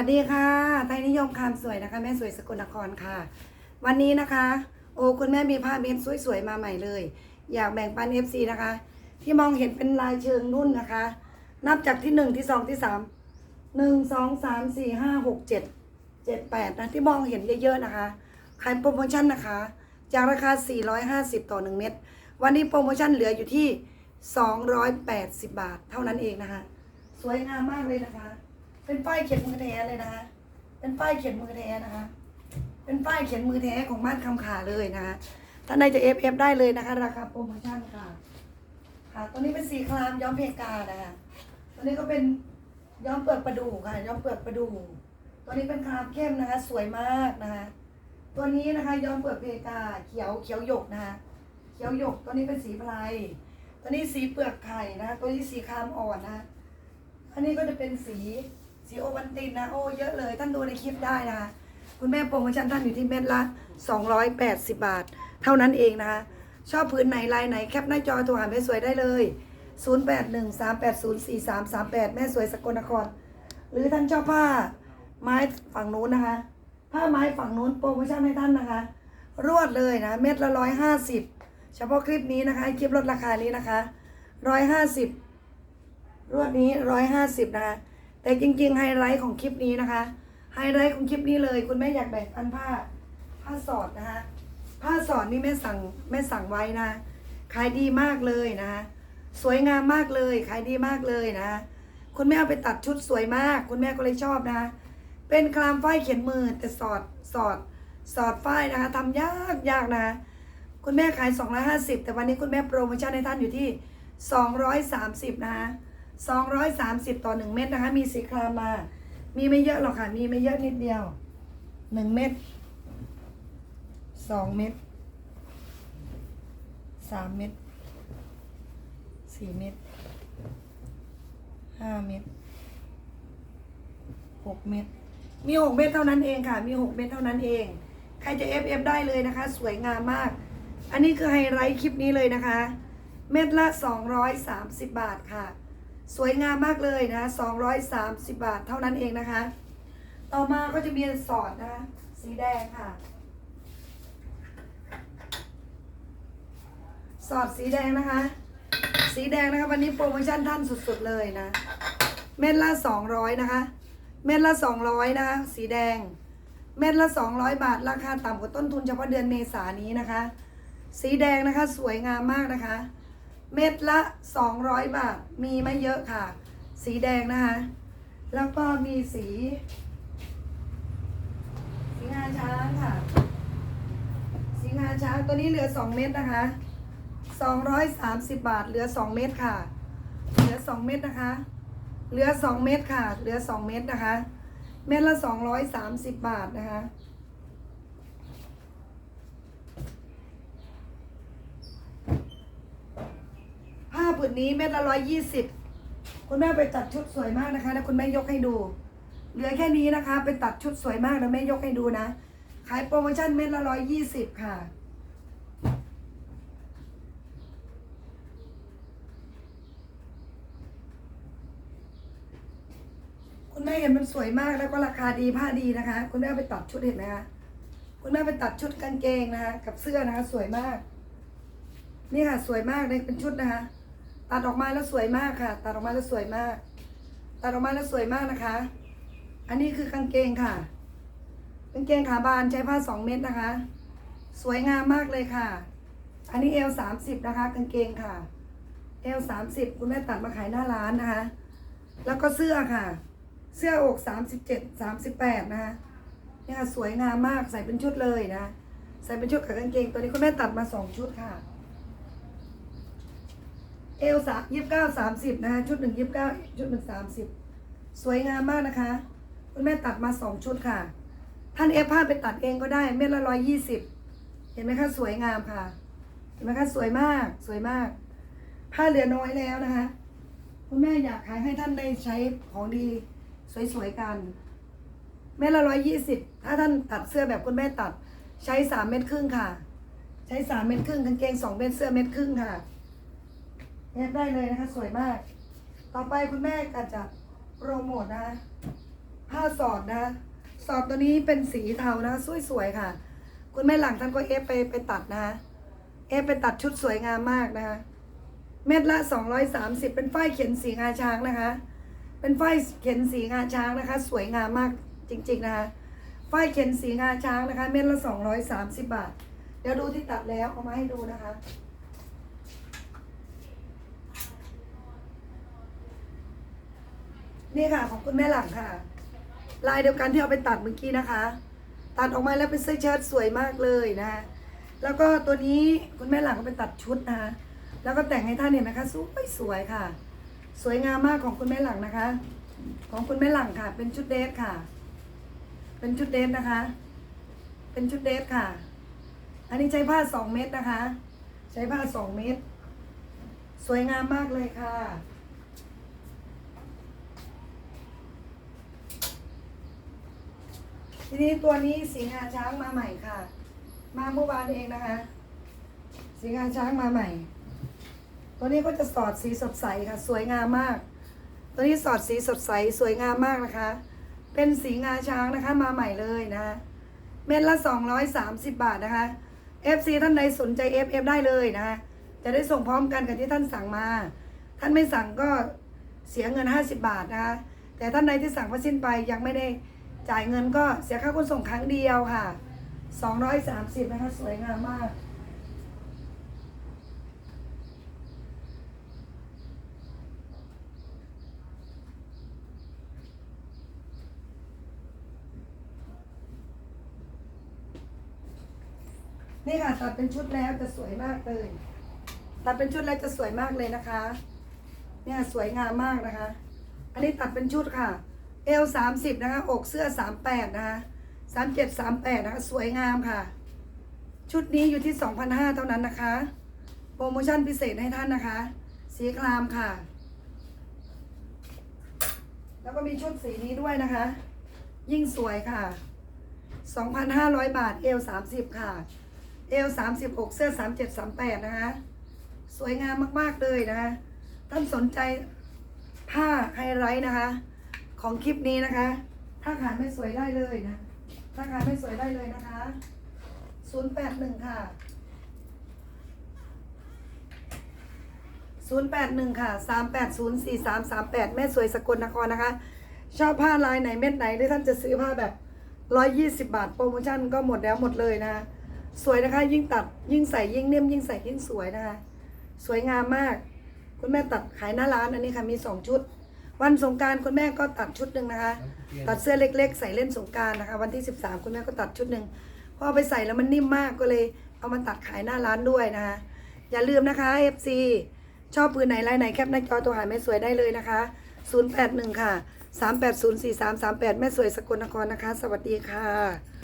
วัสดีค่ะ ไทยนิยมคามสวยนะคะ แม่สวยสกลนครค่ะ วันนี้นะคะ โอ้คุณแม่มีผ้าเม็ดสวยๆมาใหม่เลย อยากแบ่งปัน FC นะคะ ที่มองเห็นเป็นลายเชิงนุ่นนะคะ นับจากที่หนึ่งที่สองที่สามหนึ่งสองสามสี่ห้าหกเจ็ดเจ็ดแปดนะที่มองเห็นเยอะๆนะคะขายโปรโมชั่นนะคะ จากราคา 450 ต่อ 1 เม็ดวันนี้โปรโมชั่นเหลืออยู่ที่ 280 บาท เท่านั้นเองนะคะ สวยงามมากเลยนะคะ เป็นป้ายเขียนมือแท้เลยนะคะ เป็นป้ายเขียนมือแท้นะคะ เป็นป้ายเขียนมือแท้ของบ้านคำขาเลยนะคะท่านใดจะเอฟเอฟได้เลยนะคะ ราคาโปรโมชั่นค่ะ ค่ะ ตัวนี้เป็นสีครามย้อมเพกานะคะตัวนี้ก็เป็นย้อมเปลือกประดูค่ะ ย้อมเปลือกประดู ตัวนี้เป็นครามเข้มนะคะ สวยมากนะคะ ตัวนี้นะคะย้อมเปลือกเพกา เขียวเขียวหยกนะคะ เขียวหยก ตัวนี้เป็นสีพลายตัวนี้สีเปลือกไข่นะคะตัวนี้สีครามอ่อนนะคะอันนี้ก็จะเป็นสี สีโอวันตินนะโอ้เยอะเลย ท่านดูในคลิปได้นะคะ คุณแม่โปรโมชั่นท่านอยู่ที่เม็ดละ 280 บาท เท่านั้นเองนะคะ ชอบพื้นไหนลายไหนแคปหน้าจอโทรหาแม่สวยได้เลย 0813804338 แม่สวยสกลนคร หรือท่านชอบผ้าไม้ฝั่งนู้นนะคะ ผ้าไม้ฝั่งนู้นโปรโมชั่นให้ท่านนะคะ รวดเลยนะ เม็ดละร้อยห้าสิบเฉพาะคลิปนี้นะคะ คลิปลดราคานี้นะคะร้อยห้าสิบรวดนี้ร้อยห้าสิบนะคะ แต่จริงๆไฮไลท์ของคลิปนี้นะคะ ไฮไลท์ของคลิปนี้เลย คุณแม่อยากแบ่งปันผ้า ผ้าสอดนะคะผ้าสอดนี่แม่สั่งแม่สั่งไว้นะขายดีมากเลยนะสวยงามมากเลยขายดีมากเลยนะ คุณแม่เอาไปตัดชุดสวยมาก คุณแม่ก็เลยชอบนะคะเป็นคลามฝ้ายเขียนมือแต่สอดสอดสอดฝ้ายนะคะทำยากยากนะ คุณแม่ขาย 250 แต่วันนี้คุณแม่โปรโมชั่นให้ท่านอยู่ที่ 230 นะคะ 230 ต่อ 1 เม็ดนะคะ มีสีครามมา มีไม่เยอะหรอกค่ะ มีไม่เยอะนิดเดียว 1 เม็ด2 เม็ด3 เม็ด4 เม็ด5 เม็ด6 เม็ดมี 6 เม็ดเท่านั้นเองค่ะ มี 6 เม็ดเท่านั้นเอง ใครจะ FF ได้เลยนะคะ สวยงามมาก อันนี้คือไฮไลท์คลิปนี้เลยนะคะ เม็ดละ 230 บาทค่ะ สวยงามมากเลยนะ 230 บาทเท่านั้นเองนะคะ ต่อมาก็จะมีสอดนะ สีแดงค่ะ สอดสีแดงนะคะ สีแดงนะคะวันนี้โปรโมชั่นท่านสุดๆเลยนะ เม็ดละ 200 นะคะ เม็ดละ 200 นะคะ สีแดง เม็ดละ 200 บาท ราคาต่ำกว่าต้นทุนเฉพาะเดือนเมษายนนี้นะคะ สีแดงนะคะ สวยงามมากนะคะ เม็ดละ 200 บาท มีไม่เยอะค่ะ สีแดงนะคะ แล้วก็มีสี สีงาช้างค่ะ สีงาช้างตัวนี้เหลือ 2 เม็ดนะคะ 230 บาท เหลือ 2 เม็ดค่ะ เหลือ 2 เม็ดนะคะ เหลือ 2 เม็ดค่ะ เหลือ 2 เม็ดนะคะ เม็ดละ 230 บาทนะคะ ผ้าผื นนี้เม็ดละร้อยยี่สิบคุณแม่ไปตัดชุดสวยมากนะคะแล้วคุณแม่ยกให้ดู เหลือแค่นี้นะคะ ไปตัดชุดสวยมากแล้วแม่ยกให้ดูนะ ขายโปรโมชั่นเม็ดละร้อยยี่สิบค่ะ คุณแม่เห็นมันสวยมากแล้วก็ราคาดีผ้าดีนะคะ คุณแม่ไปตัดชุดเห็นไหมคะคุณแม่ไปตัดชุดกางเกงนะคะ กับเสื้อนะคะ สวยมาก นี่ค่ะสวยมากเลยเป็นชุดนะคะ ตัดออกมาแล้วสวยมากค่ะ ตัดออกมาแล้วสวยมาก ตัดออกมาแล้วสวยมากนะคะ อันนี้คือกางเกงค่ะกางเกงขาบานใช้ผ้าสองเม็ดนะคะ สวยงามมากเลยค่ะ อันนี้เอลสามสิบนะคะกางเกงค่ะเอลสามสิบคุณแม่ตัดมาขายหน้าร้านนะคะ แล้วก็เสื้อค่ะ เสื้ออกสามสิบเจ็ดสามสิบแปดนะคะนี่ค่ะสวยงามมากใส่เป็นชุดเลยนะ ใส่เป็นชุดกับกางเกงตัวนี้คุณแม่ตัดมาสองชุดค่ะ เอลสามยี่สิบเก้าสามสิบนะคะชุดหนึ่งยี่สิบเก้าชุดหนึ่งสามสิบสวยงามมากนะคะ คุณแม่ตัดมาสองชุดค่ะ ท่านเอฟผ้าไปตัดเองก็ได้ เม็ดละร้อยยี่สิบเห็นไหมคะสวยงามค่ะ เห็นไหมคะสวยมากสวยมาก ผ้าเหลือน้อยแล้วนะคะ คุณแม่อยากขายให้ท่านได้ใช้ของดีสวยๆกัน เม็ดละร้อยยี่สิบถ้าท่านตัดเสื้อแบบคุณแม่ตัดใช้สามเม็ดครึ่งค่ะ ใช้สามเม็ดครึ่งกางเกงสองเม็ดเสื้อเม็ดครึ่งค่ะ เอฟได้เลยนะคะ สวยมาก ต่อไปคุณแม่ก็จะโปรโมทนะคะผ้าสอดนะ สอดตัวนี้เป็นสีเทานะสวยๆค่ะ คุณแม่หลังท่านก็เอฟไปไปตัดนะเอฟไปตัดชุดสวยงามมากนะคะเม็ดละ 230 เป็นฝ้ายเขียนสีงาช้างนะคะ เป็นฝ้ายเขียนสีงาช้างนะคะ สวยงามมากจริง ๆนะคะฝ้ายเขียนสีงาช้างนะคะ เม็ดละ 230 บาท เดี๋ยวดูที่ตัดแล้วเอามาให้ดูนะคะ นี่ค่ะของคุณแม่หลังค่ะ ลายเดียวกันที่เอาไปตัดเมื่อกี้นะคะ ตัดออกมาแล้วเป็นเสื้อเชิ้ตสวยมากเลยนะคะแล้วก็ตัวนี้คุณแม่หลังก็ไปตัดชุดนะคะแล้วก็แต่งให้ท่านเห็นไหมคะสวยสวยค่ะ สวยงามมากของคุณแม่หลังนะคะ ของคุณแม่หลังค่ะ เป็นชุดเดทค่ะ เป็นชุดเดทนะคะ เป็นชุดเดทค่ะ อันนี้ใช้ผ้าสองเม็ดนะคะ ใช้ผ้าสองเม็ดสวยงามมากเลยค่ะ ทีนี้ตัวนี้สีงาช้างมาใหม่ค่ะ มาเมื่อวานเองนะคะ สีงาช้างมาใหม่ ตัวนี้ก็จะสอดสีสดใสค่ะ สวยงามมาก ตัวนี้สอดสีสดใสสวยงามมากนะคะ เป็นสีงาช้างนะคะมาใหม่เลยนะเม็ดละ 230 บาทนะคะ FC ท่านใดสนใจ FF ได้เลยนะคะจะได้ส่งพร้อมกันกับที่ท่านสั่งมา ท่านไม่สั่งก็เสียเงิน 50 บาทนะคะ แต่ท่านใดที่สั่งว่าสิ้นไปยังไม่ได้ จ่ายเงินก็เสียค่าขนส่งครั้งเดียวค่ะ 230 นะคะ สวยงามมาก นี่ค่ะ ตัดเป็นชุดแล้วจะสวยมากเลย ตัดเป็นชุดแล้วจะสวยมากเลยนะคะ เนี่ยสวยงามมากนะคะ อันนี้ตัดเป็นชุดค่ะ เอลสามสิบนะคะอกเสื้อสามแปดนะคะสามเจ็ดสามแปดนะคะสวยงามค่ะ ชุดนี้อยู่ที่สองพันห้าเท่านั้นนะคะ โปรโมชั่นพิเศษให้ท่านนะคะ สีครามค่ะ แล้วก็มีชุดสีนี้ด้วยนะคะ ยิ่งสวยค่ะ2,500บาทเอล30ค่ะ เอล30อกเสื้อ37 38นะคะ สวยงามมากๆเลยนะคะ ท่านสนใจผ้าไฮไลท์นะคะ ของคลิปนี้นะคะ ถ้าขายไม่สวยได้เลยนะ ถ้าขายไม่สวยได้เลยนะคะ081ค่ะ081ค่ะ3804338แปดแม่สวยสกลนครนะคะ ชอบผ้าลายไหนเม็ดไหนหรือท่านจะซื้อผ้าแบบ120บาทโปรโมชั่นก็หมดแล้วหมดเลยนะคะสวยนะคะ ยิ่งตัดยิ่งใส่ยิ่งเนียมยิ่งใส่ยิ่งสวยนะคะ สวยงามมาก คุณแม่ตัดขายหน้าร้านอันนี้ค่ะมีสองชุด วันสงกรารคุณแม่ก็ตัดชุดหนึ่งนะคะ ตัดเสื้อเล็ก ๆ ใส่เล่นสงกรารนะคะ วันที่ 13 คุณแม่ก็ตัดชุดหนึ่งพอเอาไปใส่แล้วมันนิ่มมากก็เลยเอามาตัดขายหน้าร้านด้วยนะคะ อย่าลืมนะคะ FC ชอบปืนไหนลายไหนแคปหน้าจอตัวหาแม่สวยได้เลยนะคะ 081 ค่ะ 3804338 แม่สวยสกลนครนะคะ สวัสดีค่ะ